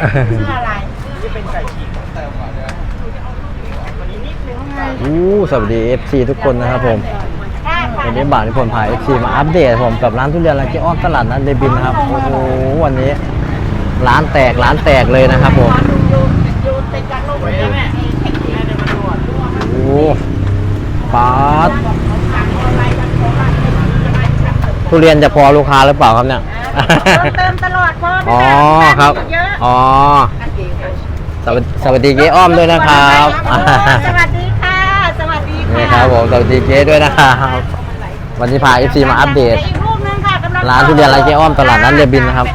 เสื้ออะไรอู้สวัสดี FC ทุกคนนะครับผมได้ค่ะวันนี้บ่าวนิพนธ์พา FC มาอัปเดตผมกับร้านทุเรียนร้านเจ๊อ้อมตลาดนัดเดบินนะครับโอ้โหวันนี้ร้านแตกร้านแตกเลยนะครับผมอยู่อยู่ติดกับลูกเลยแม่เทคนิคในมันรวดโอ้ป๊าดสั่งออนไลน์มันโคราชจะได้ชัดเจนทุเรียนจะพอลูกค้าหรือเปล่าครับเนี่ย เติมตลอดเพราะอ๋อครับเยอะอ๋อสวัสดีสวัสดีเจ๊อ้อมด้วยนะครับ สวัสดีค่ะ สวัสดีค่ะนี่ครับผมสวัสดีเจ๊ด้วยนะครับ วันนี้พา FC มาอัปเดตอีกรูปนึงค่ะกำลังร้านทุเรียนร้านเจ๊อ้อมตลาดนัดเรบินนะครับ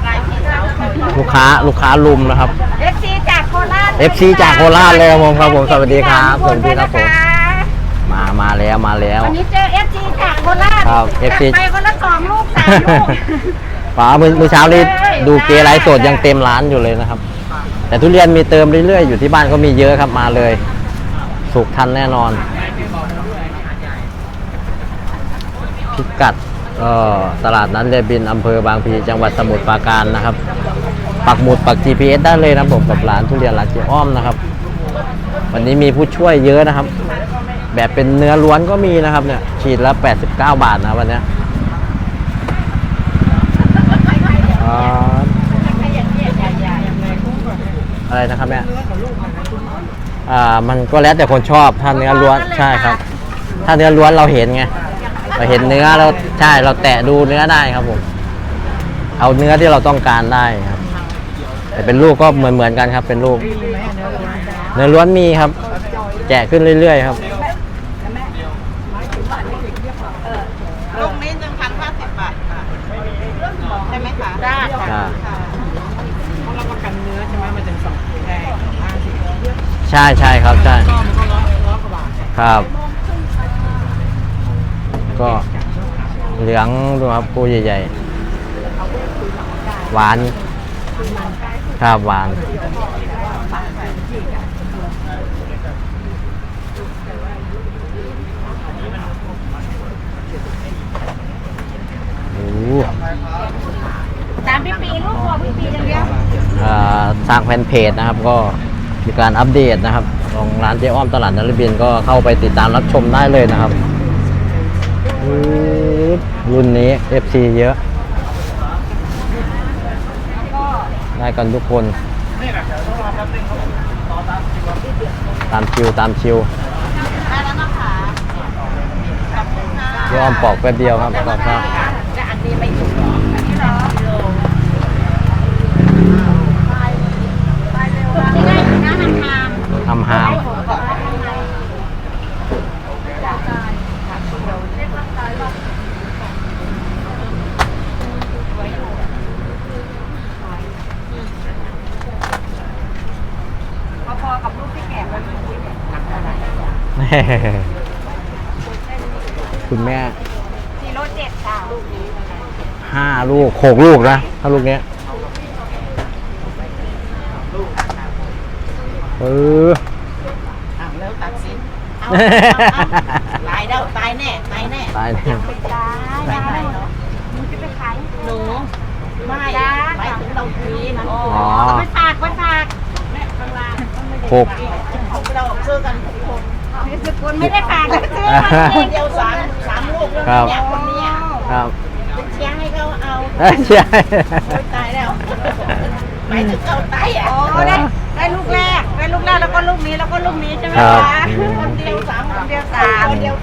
ลูกค้าลูกค้าลุมนะครับเอฟซีจากโคราช FC จากโคราชเลยครับผมครับผมสวัสดีครับสวัสดีครับผมมามาแล้วมาแล้ววันนี้เจอเอฟซีจากโคราชครับ FC จัดไปคนละสองลูกสามลูก ป๋าเมื่อเมื่อเช้านี้ดูเกไลฟ์สดยังเต็มร้านอยู่เลยนะครับ แต่ทุเรียนมีเติมเรื่อยๆ อยู่ที่บ้านก็มีเยอะครับมาเลย สุกทันแน่นอน พิกัดก็ตลาดนัดเรบินอำเภอบางพลีจังหวัดสมุทรปราการนะครับ ปักหมุดปัก GPS ได้เลยนะผมกับร้านทุเรียนร้านเจ๊อ้อมนะครับ วันนี้มีผู้ช่วยเยอะนะครับ แบบเป็นเนื้อล้วนก็มีนะครับเนี่ยขีดละ 89 บาทนะวันนี้ยอ่า อะไรนะครับเนี่ยอ่ามันก็แล้วแต่คนชอบถ้าเนื้อล้วนใช่ครับ ถ้าเนื้อล้วนเราเห็นไงเราเห็นเนื้อเราใช่เราแตะดูเนื้อได้ครับผมเอาเนื้อที่เราต้องการได้ครับ แต่เป็นลูกก็เหมือนเหมือนๆกันครับ เป็นลูก เนื้อล้วนมีครับแกะขึ้นเรื่อยๆ ครับ ลูกนี้หนึ่งพันห้าสิบบาทค่ะใช่ไหมคะได้ค่ะ อ่า เราประกันเนื้อใช่ไหมมันจะสองแพงห้าสิบ ใช่ใช่ครับใช่ก็มันก็ร้อยร้อยกว่าบาทครับ ก็เหลืองดูครับปูใหญ่ๆ หวาน ครับหวานโอ้โหตามพี่ปีลูกบอกพี่ปีอย่างเดียวอ่าสร้างแฟนเพจนะครับก็ มีการอัปเดตนะครับ ของร้านเจ๊อ้อมตลาดนารบินก็เข้าไปติดตามรับชมได้เลยนะครับ รุ่นนี้ FC เยอะ ได้กันทุกคนตามคิวตามคิวได้แล้วนะคะขอบคุณค่ะเจ๊อ้อมปอกแป๊บเดียวครับปอกครับ จะอันนี้ไม่ถูกหรออันนี้เหรอที่ได้นะ ทำททำฮามพอๆกับลูกที่แก่ไปเมื่อกี้เนี่ยหนักเท่าไหร่คุณแม่สี่โลเจ็ดค่ะลูกนี้ ห้าลูกหกลูกนะ ถ้าลูกเนี้ย เอออ้าวแล้วตัดสินเอาตายแล้วตายแน่ตายแน่ตายแน่ไม่ตายไม่ตายเนาะหนูจะไปขายหนูไม่ไปถึงเราคืนอ๋อไปฝากไปฝากแม่ข้างล่างหกเราซื้อกันทุกคนทุกคนไม่ได้ฝากซื้อคนเดียวสามสามลูกแล้วเนี่ยคนเนี้ยครับเป็นเชียงให้เขาเอาเอ้ยใช่ โอ๊ยตายแล้วไปถึงเขาตายอะอ๋อได้ได้ลูกแร กได้ลูกแรกแล้วก็ลูกนี้แล้วก็ลูกนี้ใช่ไหมครับ คะคนเดียวสามคนเดียวสามคนเดียว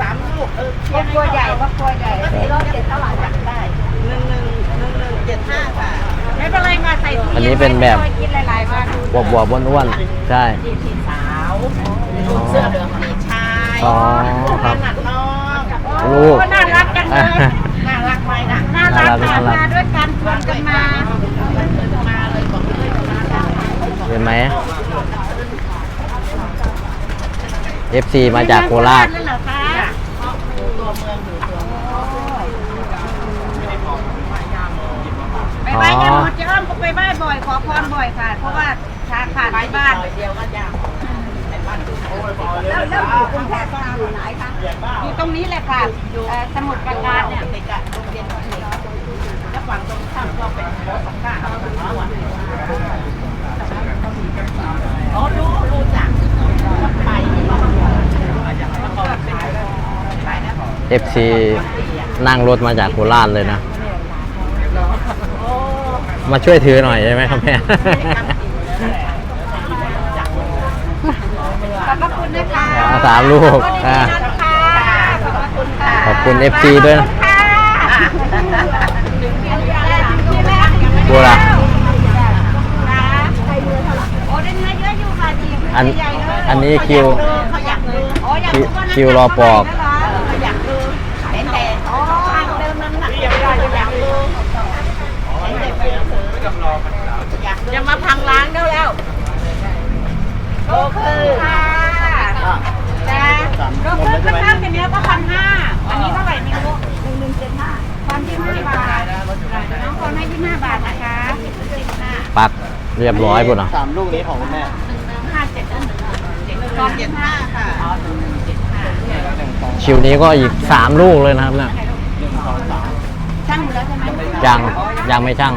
สามลูกเออครอบครัวใหญ่ครอบครัวใหญ่ก็สี่รอบเจ็ดเท่าไหร่จัดได้หนึ่งหนึ่งหนึ่งหนึ่งเจ็ดห้าค่ะไม่เป็นไรมาใส่ตู้อันเย็นนี้เป็นแบบ ไว้กินหลายๆวันบวบบวบอ้วนๆใช่พี่พี่สาวลูกเสื้อเหลืองพี่ชายอ๋อครับหนักน้องลูกโอ้น่ารักจังเลยน่ารักไหมนะน่ารักน่ารัก มาด้วยกันชวนกันมา มาเลยบอกเลยมาได้เห็นไหม FC มาจากโคราชนั่นเหรอคะตัวเมืองอยู่ตัวเมืองไปไหว้กันหมดเจ้าอ้อมก็ไปไหว้บ่อยขอพรบ่อยค่ะ เพราะว่าทางผ่านที่บ้านเดียวก็ยากแล้วแล้วอยู่กรุงเทพก็อยู่ไหนคะอยู่ตรงนี้แหละค่ะเอ่อสมุทรปราการเนี่ยติดกับโรงเรียนของเด็กแล้วฝั่งตรงข้ามก็เป็นหมอสองก้า FC นั่งรถมาจากโคราชเลยนะ มาช่วยถือหน่อยได้ไหมครับแม่ขอบพระคุณนะคะอ่าสามลูกขอบคุณอ่านะคะขอบพระคุณค่ะขอบคุณ FC ด้วยนะค่ะบัวละโอ้ได้เนื้อเยอะอยู่ค่ะจีบอันใหญ่ๆเลยอันนี้คิวเขาอยากดูอ๋ออยากดูว่าคิวรอปอกเขาอยากดูเห็นแต่อ๋อทางเดิมนั้นหนักยังไม่ได้อยากดูเห็นแต่เป็นเสืออยากดูจะมาพังร้านเขาแล้ว โอเคค่ะจ้าโลครึ่งก็ตั้งแต่เนี้ยก็พันห้าอันนี้เท่าไหร่ไม่รู้หนึ่งหนึ่งเจ็ดห้าพันยี่สิบห้าบาทน้องคนให้ยี่สิบห้าบาทนะคะสิบห้าปักเรียบร้อยปุ่นอะสามลูกนี้ของคุณแม่ห้าเจ็ดหนึ่งเจ็ดหนึ่งสองเจ็ดห้าค่ะอ๋อหนึ่งหนึ่งเจ็ดห้าหนึ่งสองคิวนี้ก็อีก3ลูกเลยนะครับเนี่ยหนึ่งสองสามช่างอยู่แล้วใช่ไหมยังยังไม่ช่าง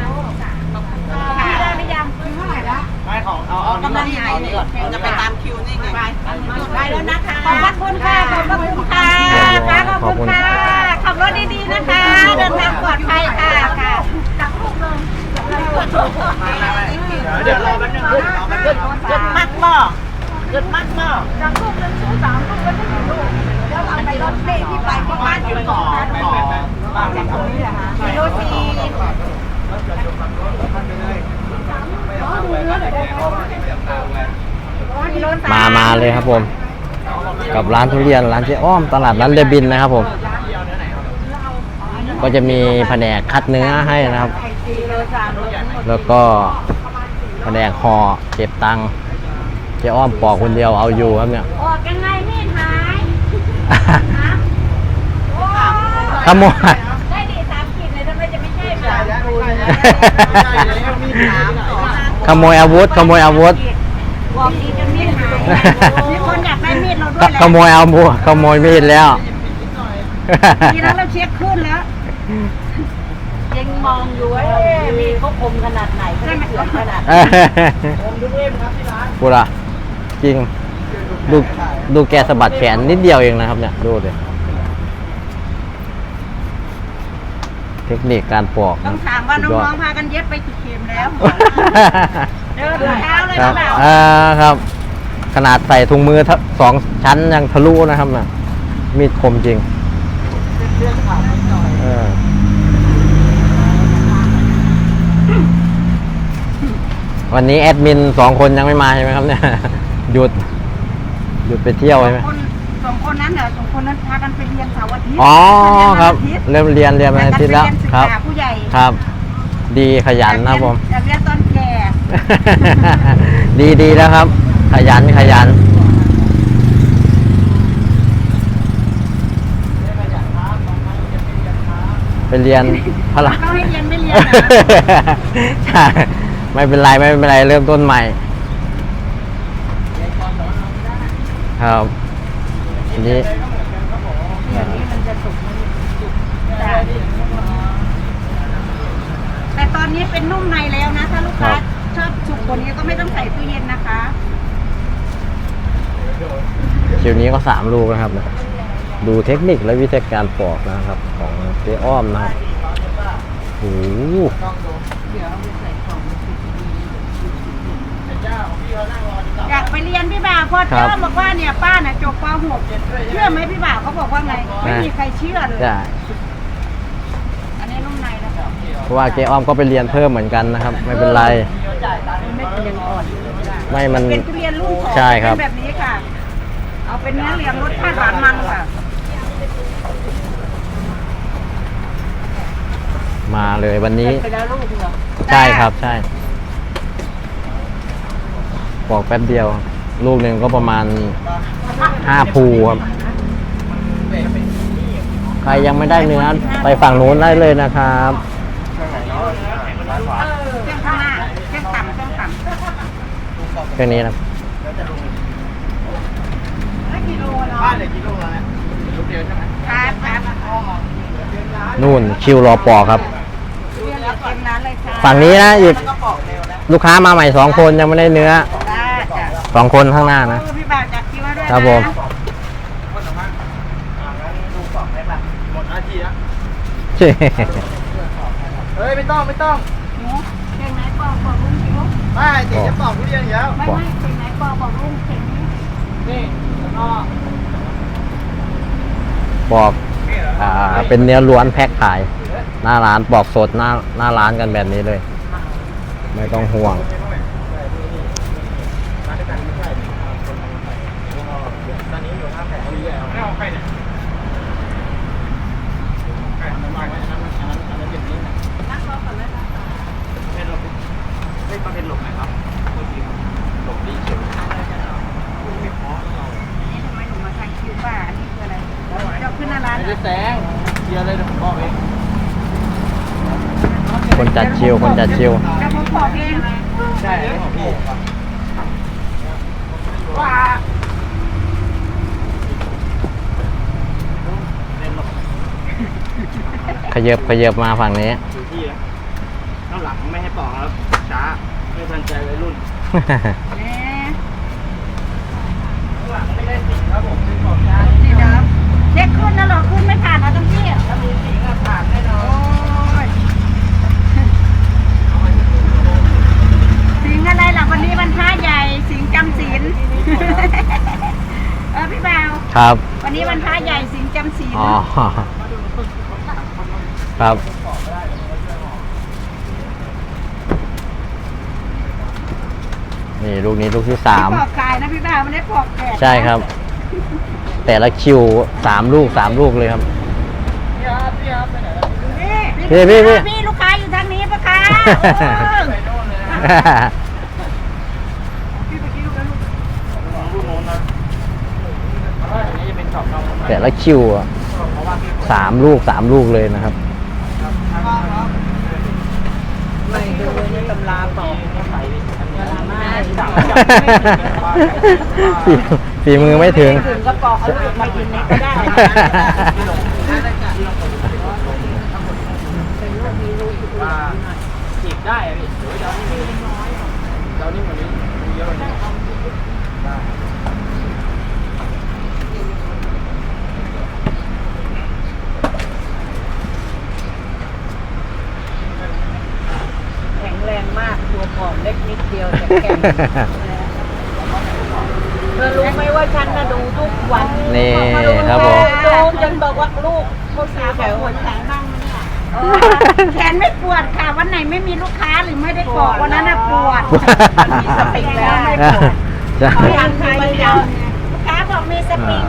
ค่ะได้ไม่ยังเท่าไหร่ละ ไม่ ของเอาเอากำลังนี้ใหญ่เอาเลนี้ยก่อนจะไปตามคิวนี่ไงได้แล้วนะคะขอบพระคุณค่ะขอบพระคุณค่ะค่ะขอบคุณค่ะขับรถดีๆนะคะ เดินทางปลอดภัยค่ะค่ะจับลูกเลยเดี๋ยวรอแป๊บนึงรอแป๊บนึงเกิดมักหม้อเกิดมักหม้อจับลูกหนึ่งซื้อสามลูกแล้วไม่ถึงลูกแล้วเราไปรถเมล์ที่ไปที่บ้านอยู่ต่ต่ออต่อบ้างครับกิโลสี่มามาเลยครับผม กับร้านทุเรียนร้านเจ๊อ้อมตลาดร้านเรบินนะครับผม ก็จะมีแผนกคัดเนื้อให้นะครับ แล้วก็แผนกห่อเก็บตังค์เจ๊อ้อมปอกคนเดียวเอาอยู่ครับเนี่ยออกยังไงมีดหายโอ้ขโมยได้ดีสามขีดเลยทำไมจะไม่ใช่เหรอ ขโมยอาวุธ ขโมยอาวุธ บอกดีจนมีดหายมีคนอยากได้มีดเราด้วยแหละขโมยเอาบัวขโมยมีดแล้วทีนั้นเราเช็คขึ้นแล้ว ยังมองอยู่ว่ามีดเขาคมขนาดไหนใช่ไหมขนาดพูดอะจริง ดูดูแกสะบัดแขนนิดเดียวเองนะครับเนี่ย ดูดิเทคนิคการปอกต้องถามว่าน้องๆพากันเย็บไปกี่เข็มแล้ว เดินเท้าเลยครันะบแบบอ่าครับ ขนาดใส่ถุงมือทะสองชั้นยังทะลุนะครับนะมีดคมจริงเออวันนี้แอดมินสองคนยังไม่มาใช่ไหมครับเนี่ย หยุด หยุดไปเที่ยวใช่ไหมคนส องคนนั้นเหรอสองคนนั้นพากันไปเรียนเสาร์อาทิตย์อ๋อครับ เรียนเริ่มเรียนเรียนวัมานอาทิตย์แล้วคครัรับบผู้ใหญ่ครับ ดีขยันนะครับผม อยากเรียนตอนแก่ดีดีแล้วครับ ขยันขยัน ไปเรียนพละเราให้เรียนไม่เรียนเหรอ ใช่ไม่เป็นไรไม่เป็นไรเริ่มต้นใหม่ ครับ ทีนี้อย่างนี้มันจะสุกมันสุกจ้ะแต่ตอนนี้เป็นนุ่มในแล้วนะ ถ้าลูกค้าชอบสุกกว่านี้ก็ไม่ต้องใส่ตู้เย็นนะคะคิวนี้ก็สามลูกนะครับเนี่ยดูเทคนิคและวิธีการปอกนะครับ ของเจ๊อ้อมนะครับโอ้โหอยาก ไปเรียนพี่บ่าวพอเจ้าบอกว่าเนี่ยป้าน่ะจบป .6 เชื่อไหมพี่บ่าวเขาบอกว่าไง ไม่มีใครเชื่อเลย ใช่อันนี้นุ่มในแล้วเพราะว่าเจ๊อ้อมก็ไปเรียนเพิ่มเหมือนกันนะครับ ไม่เป็นไร ไม่เป็นยังอ่อนไม่มัน เป็นทุเรียนลูกของใช่ครับ เป็นแบบนี้ค่ะ เอาเป็นเนื้อเหลียงรสชาติหวานมันค่ะ มาเลยวันนี้ ไปแล้วลูกเหรอ ใช่ครับใช่ ปอกแป๊บเดียว ลูกหนึ่งก็ประมาณห้าภูครับ ใครยังไม่ได้เนื้อไปฝั่งนู้นได้เลยนะครับเครื่องข้างหน้าเครื่องต่ำเครื่องต่ำแค่นี้นะบ้านเหลือกี่ลูกแล้วเนี่ยลูกเดียวใช่ไหมครับครับนู่นคิวรอปอกครับฝั่งนี้นะอีกลูกค้ามาใหม่สองคนยังไม่ได้เนื้อ สองคนข้างหน้านะเออพี่บ่าวจัดคิวไว้ด้วยครับผมนะเฮ้ยไม่ต้องไม่ต้องหนูเก่งไหนปอกบอกลุงสิลูกไม่ติจะปอกทุเรียนอยู่แล้วไม่ไม่เก่งไหนปอกบอกลุงเก่งนี้นี่แล้วก็บอกอ่าเป็นเนื้อล้วนแพ็คขาย หน้าร้านปอกสดหน้าหน้าร้านกันแบบนี้เลย ไม่ต้องห่วง ตอนนี้อยู่ท่าแพเอาเรื่อยเอาเอาใครเนี่ยใครอันนั้นอันนั้นอันนั้นอันนั้นอย่างนี้นะ นั่งรอก่อนเลยนะ เป็นหลบเฮ้ยมันเป็นหลบไหมครับโทษทีครับหลบดีเฉียวไม่พอเรา นี่ทำไมหนูมาทางคิวบ้าอันนี้คืออะไรเจ้าขึ้นหน้าร้าน ไม่ได้แซงเชียร์เลยเดี๋ยวผมบอกเองคนจัดชิวคนจัดชิวเดี๋ยวผมปอกเองใช่ของพี่ว้าเล่นหลบขยับขยับมาฝั่งนี้อยู่ที่แล้วข้างหลังไม่ให้ปอกแล้วช้าไม่ทันใจวัยรุ่น แหม ข้างหลังไม่ได้สิงครับผมคือของช้า นี่เดี๋ยว เช็คขึ้นนะหรอขึ้นไม่ผ่านเอาตั้งที่ถ้ามีสิงอะผ่านแน่นอโอ้นยสิงอะไรล่ะวันนี้วันพระใหญ่สิงจำศีลเออพี่บ่าวครับวันนี้วันพระใหญ่สิงจำศีลอ๋อครับนี่ลูกนี้ลูกที่สามปอกกายนะพี่บ่าวไม่ได้ปอกแกะใช่ครับ แต่ละคิวสามลูกสามลูกเลยครับพี่ครับพี่ครับไปไหนแล้วนี่พี่พี่พี่ พี่ลูกค้าอยู่ทางนี้ปะคะไปโน่นเลยนะพี่ไปกินลูกนั้นลูกลูกโน้นนะเพราะว่าอันนี้จะเป็นช็อปเราแต่ละคิวอะเพราะว่าพี่สามลูกสามลูกเลยนะครับไม่ดูในตำราปอกขายอันนี้ไม่จับ ฝีฝีมือไม่ถึง ถึงก็ปอกเอาลูกมากินนี่ก็ได้ว่าจีบได้อะพี่เดี๋ยวเดี๋ยวนี่มีน้อยเดี๋ยวนี่เหมือนนี้มีเยอะกว่านี้ได้แข็งแรงมากตัวผอมเล็กนิดเดียวแต่แข็งเธอรู้ไหมว่าฉันน่ะดู ทุกวันนี่ครับผมดูจนบอกว่าลูกเขาซื้อแถวหัวใจบ้างมั้ยเนี่ยเออแขนไม่ปวดค่ะ วันไหนไม่มีลูกค้าหรือไม่ได้ปอกวันนั้นน่ะปวดมีสปริงแล้วไม่ปวดใช่เขาทำใครมันยาวลูกค้าบอกมีสปริง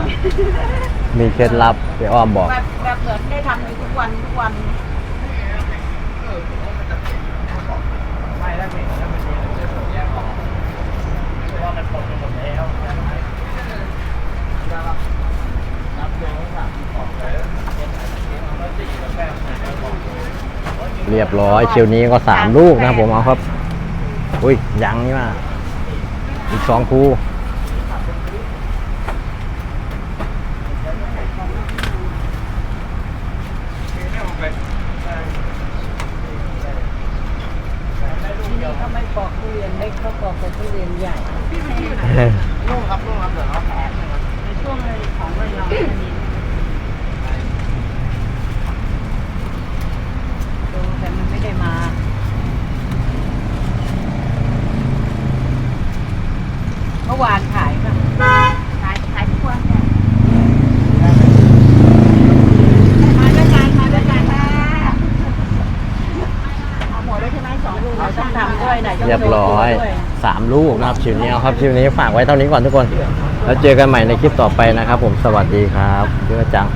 มีเคล็ดลับพี่อ้อมบอกแบบแบบเหมือนได้ทำอยู่ทุกวันทุกวันไม่แล้วเห็นแล้วมันมีเรื่องของแยกออกเพราะว่ามันปลดไปหมดแล้วนับ เดือนสามออกเลยเป็นอะไรที่มันก็สี่แล้วแป้งใส่แล้วบอกเรียบร้อยคิวนี้ก็สามลูกนะครับผมเอาครับ อุ้ยยังนี่มาอีกสองคูที่นี่เขาไม่ปอกทุเรียนเล็กเขาปอกแต่ทุเรียนใหญ่นุ่มครับนุ่มครับเดี๋ยวเราแถมนะครับใน ช่วงของเราเนี่ยมีดูแต่มันไม่ได้มาเมื่อวานขายค่ะขายขายทุกวันค่ะมาด้วยกันมาด้วยกันค่ะเอาหมดแล้วใช่ไหมสองลูกเราต้องทำด้วยไหนต้องเรียบร้อยโชว์ด้วยสามลูกนะครับคิวนี้เอาครับคิวนี้ฝากไว้เท่านี้ก่อนทุกคน แล้วเจอกันใหม่ในคลิปต่อไปนะครับ ผมสวัสดีครับเยอะจัง